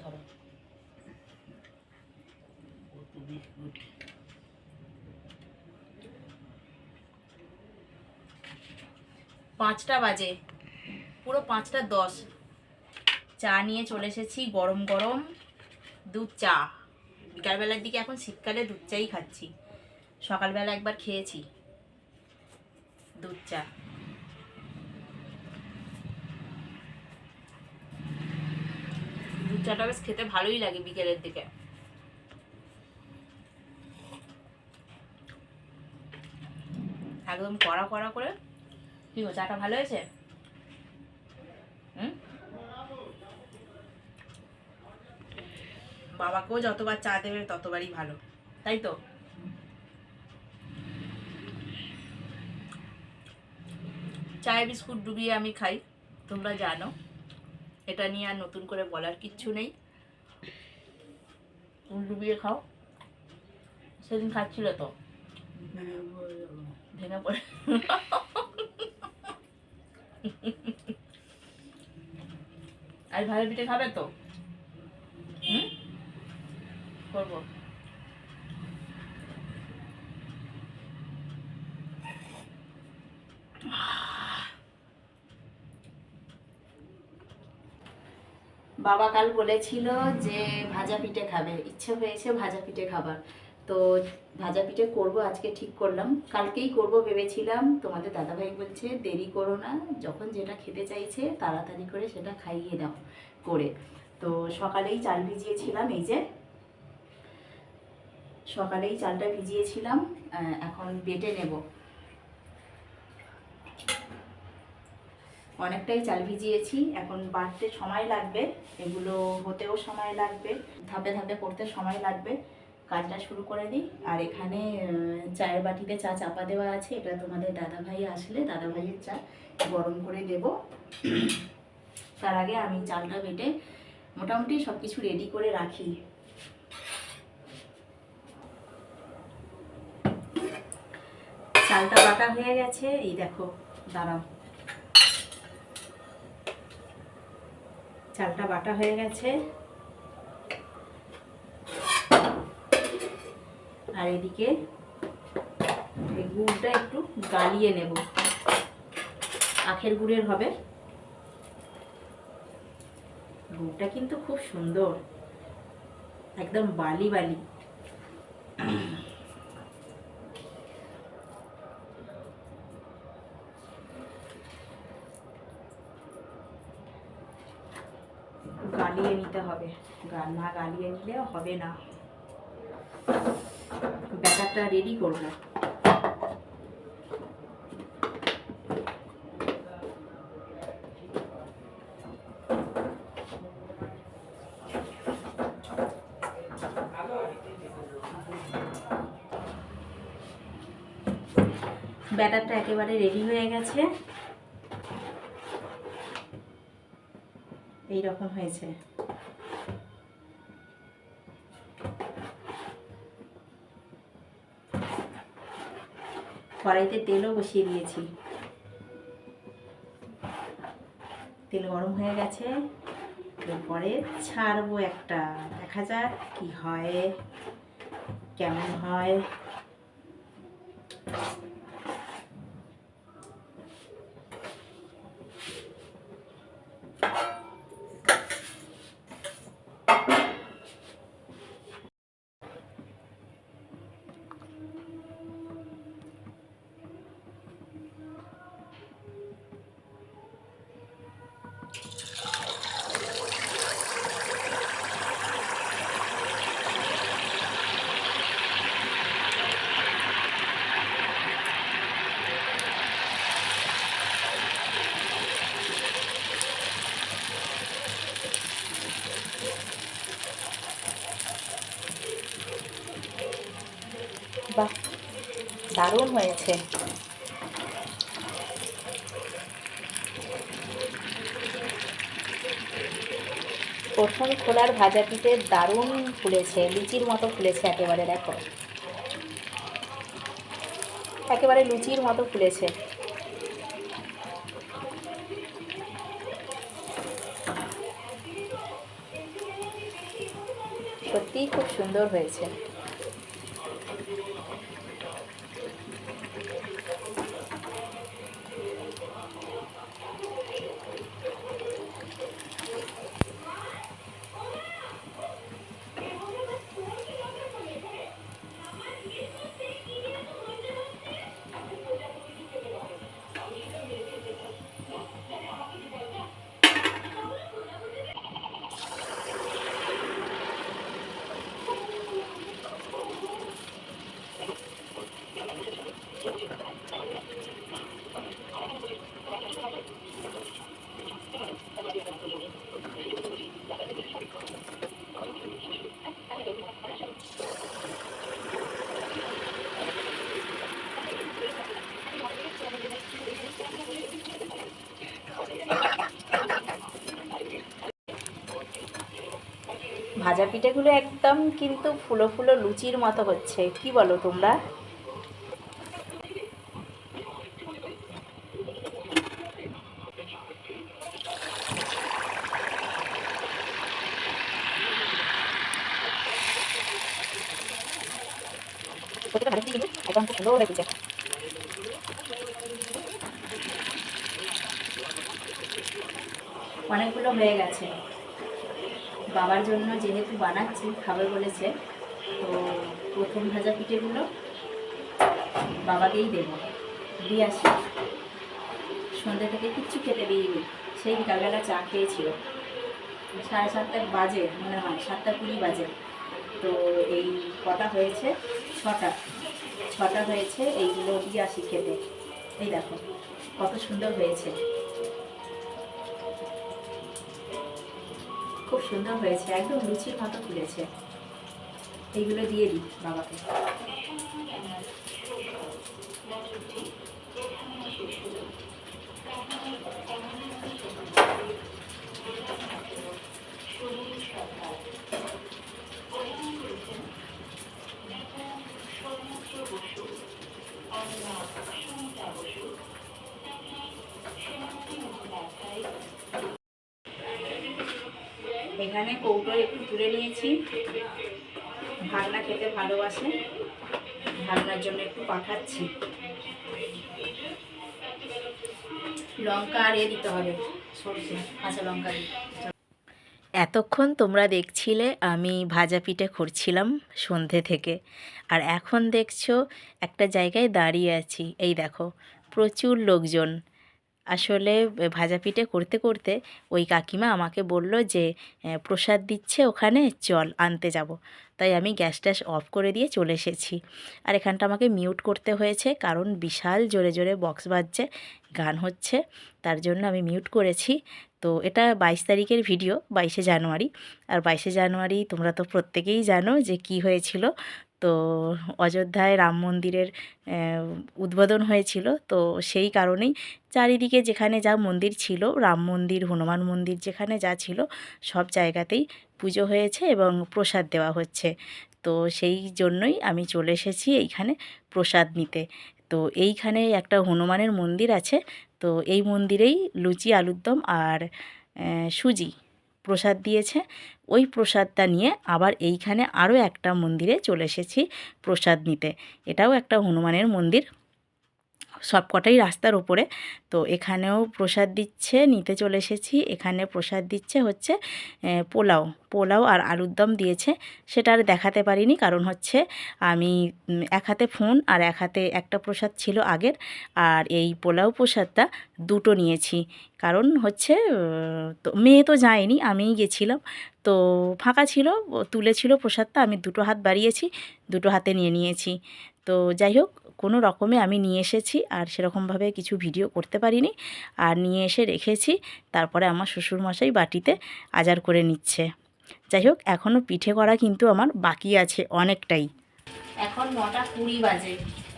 ধরো। পাঁচটা বাজে। পুরো পাঁচটা দশ। চা নিয়ে চলে এসেছি গরম গরম দুধ চা। বিকালবেলার দিকে এখন শীতকালে দুধ চাই খাচ্ছি। সকালবেলা একবার খেয়েছি দুধ চা দুধ চাটা বেশ খেতে ভালোই লাগে বিকেলের দিকে। একদম কড়া কড়া করে। কি গো, চাটা ভালো হয়েছে? বাবাকেও যতবার চা দেবে ততবারই ভালো, তাই তো? চায়ে বিস্কুট ডুবিয়ে আমি খাই, তোমরা জানো। এটা নিয়ে আর নতুন করে বলার কিচ্ছু নেই। তুমি ডুবিয়ে খাও। সেদিন খাচ্ছিল তো? ভেঙে পড়ে। আর ভালো পিঠে খাবে তো? করব। বাবা কাল বলেছিল যে ভাজা পিঠে খাবে। ইচ্ছে হয়েছে ভাজা পিঠে খাবার। তো ভাজা পিঠে করব, আজকে ঠিক করলাম। কালকেই করব ভেবেছিলাম। তোমাদের দাদাভাই বলছে, দেরি করো না। যখন যেটা খেতে চাইছে, তাড়াতাড়ি করে সেটা খাইয়ে দাও করে। তো সকালেই চাল ভিজিয়েছিলাম, এই যে। সকালেই চালটা ভিজিয়েছিলাম। এখন বেটে নেব। অনেকটাই চাল ভিজিয়েছি। এখন বাড়তে সময় লাগবে, এগুলো হতেও সময় লাগবে, ধাপে ধাপে করতে সময় লাগবে। কাজটা শুরু করে দিই। আর এখানে চায়ের বাটিতে চা চাপা দেওয়া আছে, এটা তোমাদের দাদাভাই আসলে, দাদাভাইয়ের চা গরম করে দেব। তার আগে আমি চালটা বেটে মোটামুটি সব কিছু রেডি করে রাখি। চালটা বাটা হয়ে গেছে, এই দেখো, দাঁড়াও। চালটা বাটা হয়ে গেছে। আর এদিকে গুড়টা একটু গালিয়ে নেব। আখের গুড়ের হবে। গুড়টা কিন্তু খুব সুন্দর। একদম বালি বালি। গালিয়ে নিতে হবে। না গালিয়ে নিলে হবে না। ব্যাটারটা রেডি করব। ব্যাটারটা একেবারে রেডি হয়ে গেছে। এই রকম হয়েছে। কড়াইতে তেলও বসিয়ে দিয়েছি। তেল গরম হয়ে গেছে। এরপরে ছাড়বো একটা। দেখা যাক কি হয়, কেমন হয়। দারুণ হয়েছে। প্রথম খোলার ভাজাটিতে দারুণ ফুলেছে, লুচির মতো ফুলেছে একেবারে, দেখো। একেবারে লুচির মতো ফুলেছে। সত্যিই খুব সুন্দর হয়েছে। ভাজা পিঠেগুলো একদম কিন্তু ফুলো ফুলো লুচির মতো হচ্ছে। কি বলো তোমরা প্রত্যেকটা ভাজা পিঠে অনেকগুলো হয়ে গেছে। বাবার জন্য যেহেতু বানাচ্ছি, খাবে বলেছে, তো প্রথম ভাজা পিঠেগুলো বাবাকেই দেবো। দিয়ে আসি। সন্ধ্যে থেকে কিচ্ছু খেতে দিইনি সেই বিকালবেলা চা খেয়েছিল। সাড়ে সাতটা বাজে মনে হয়, সাতটা কুড়ি বাজে। তো এই কটা হয়েছে, ছটা। ছটা হয়েছে, এইগুলো দিয়ে আসি খেতে। এই দেখো, কত সুন্দর হয়েছে। খুব সুন্দর হয়েছে, একদম লুচির মতো ফুলেছে। এইগুলো দিয়ে দিই বাবাকে। এখানে কৌটো একটু তুলে নিয়েছি। ভাগনা খেতে ভালোবাসে। ভাগনার জন্য একটু পাঠাচ্ছি। লঙ্কা আর দিতে হবে, সরষে, কাঁচা লঙ্কা দিয়ে। এতক্ষণ তোমরা দেখছিলে আমি ভাজা পিঠে করছিলাম সন্ধে থেকে। আর এখন দেখছ একটা জায়গায় দাঁড়িয়ে আছি। এই দেখো, প্রচুর লোকজন। আসলে ভাজা পিঠে করতে করতে ওই কাকিমা আমাকে বলল যে প্রসাদ দিচ্ছে ওখানে, চল আনতে যাব। তাই আমি গ্যাস ট্যাস অফ করে দিয়ে চলে এসেছি। আর এখানটা আমাকে মিউট করতে হয়েছে, কারণ বিশাল জোরে জোরে বক্স বাজছে, গান হচ্ছে, তার জন্য আমি মিউট করেছি। তো এটা বাইশ তারিখের ভিডিও, বাইশে জানুয়ারি। আর বাইশে জানুয়ারি তোমরা তো প্রত্যেকেই জানো যে কি হয়েছিল। তো অযোধ্যায় রাম মন্দিরের উদ্বোধন হয়েছিল। তো সেই কারণেই চারিদিকে যেখানে যা মন্দির ছিল, রাম মন্দির, হনুমান মন্দির যেখানে যা ছিল, সব জায়গাতেই পুজো হয়েছে এবং প্রসাদ দেওয়া হচ্ছে। তো সেই জন্যই আমি চলে এসেছি এইখানে প্রসাদ নিতে। তো এইখানে একটা হনুমানের মন্দির আছে। তো এই মন্দিরেই লুচি আলুর দম আর সুজি প্রসাদ দিয়েছে। ওই প্রসাদটা নিয়ে আবার এইখানে আরও একটা মন্দিরে চলে এসেছি প্রসাদ নিতে। এটাও একটা হনুমানের মন্দির। সবকটাই রাস্তার ওপরে তো এখানেও প্রসাদ দিচ্ছে, নিতে চলে এসেছি। এখানে প্রসাদ দিচ্ছে হচ্ছে পোলাও। পোলাও আর আলুর দম দিয়েছে। সেটা আর দেখাতে পারিনি কারণ হচ্ছে আমি এক হাতে ফোন আর এক হাতে একটা প্রসাদ ছিল আগের। আর এই পোলাও প্রসাদটা দুটো নিয়েছি। কারণ হচ্ছে তো মেয়ে তো যায়নি, আমিই গেছিলাম। তো ফাঁকা ছিল তুলেছিল প্রসাদটা, আমি দুটো হাত বাড়িয়েছি, দুটো হাতে নিয়ে নিয়েছি। তো যাই হোক, কোনো রকমে আমি নিয়ে এসেছি আর সেরকমভাবে কিছু ভিডিও করতে পারিনি। আর নিয়ে এসে রেখেছি, তারপরে আমার শ্বশুরমশাই বাটিতে আজার করে নিচ্ছে। যাই হোক এখনও পিঠে করা কিন্তু আমার বাকি আছে অনেকটাই। এখন নটা কুড়ি বাজে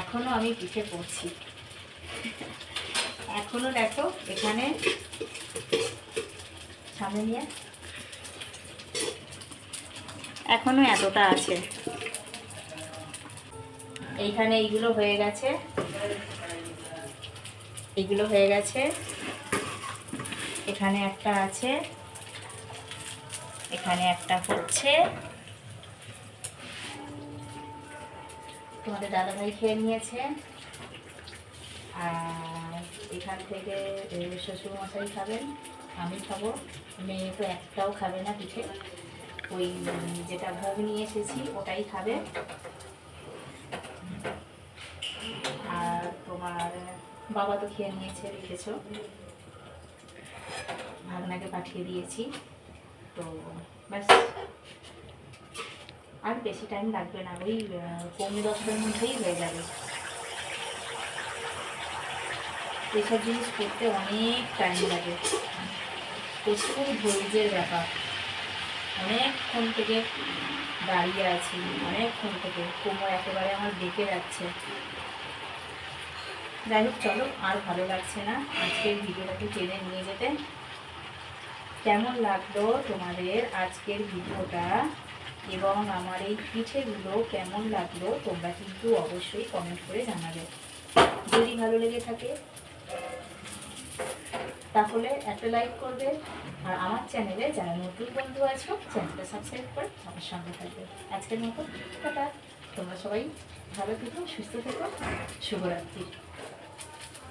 এখনও আমি পিঠে করছি। এখনও দেখো, এখানে সামনে নিয়ে। এখনও এতটা আছে। এইখানে এইগুলো হয়ে গেছে। এইগুলো হয়ে গেছে। এখানে একটা আছে। এখানে একটা হচ্ছে। তোমাদের দাদাভাই খেয়ে নিয়েছে। আর এখান থেকে শ্বশুরমশাই খাবেন, আমি খাব। মেয়ে তো একটাও খাবে না পিঠে। ওই, যেটা ভোগ নিয়ে এসেছি, ওটাই খাবে। বাবা তো খেয়ে নিয়েছে রেখেছো। ভাগনাকে পাঠিয়ে দিয়েছি। তো ব্যাস। আর বেশি টাইম লাগবে না ওই আহ, পৌনে দশটার মধ্যেই হয়ে যাবে। এসব জিনিস করতে অনেক টাইম লাগে। প্রচুর ধৈর্যের ব্যাপার। অনেকক্ষণ থেকে দাঁড়িয়ে আছি অনেকক্ষণ থেকে। কোমর একেবারে আমার বেঁকে যাচ্ছে। যাই হোক, চলো, আর ভালো লাগছে না। আজকের ভিডিওটাকে টেনে নিয়ে যেতে। কেমন লাগল তোমাদের আজকের ভিডিওটা? এবং আমার এই পিঠেগুলো কেমন লাগল তোমরা কিন্তু অবশ্যই কমেন্ট করে জানাবে। যদি ভালো লেগে থাকে, তাহলে একটা লাইক করবে। আর আমার চ্যানেলে যারা নতুন বন্ধু আছো চ্যানেলটা সাবস্ক্রাইব করে আমার সঙ্গে থাকবে। আজকের মতো তোমরা সবাই ভালো থেকো, সুস্থ থেকো। শুভরাত্রি।